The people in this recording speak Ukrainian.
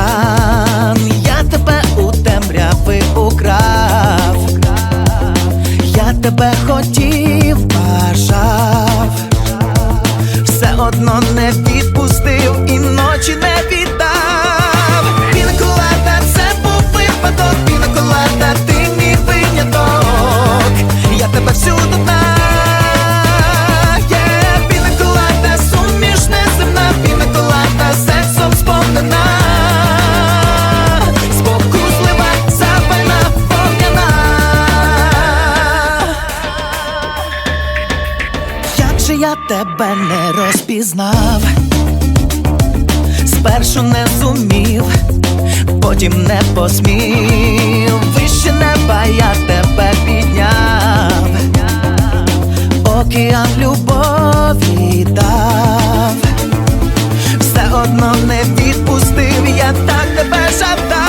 океан, я тебе у темряви украв, я тебе хотів, бажав, все одно не відпустив і ночі не. Тебе не розпізнав, спершу не зумів, потім не посмів, вище неба я тебе підняв, океан любові дав, все одно не відпустив, я так тебе жадав.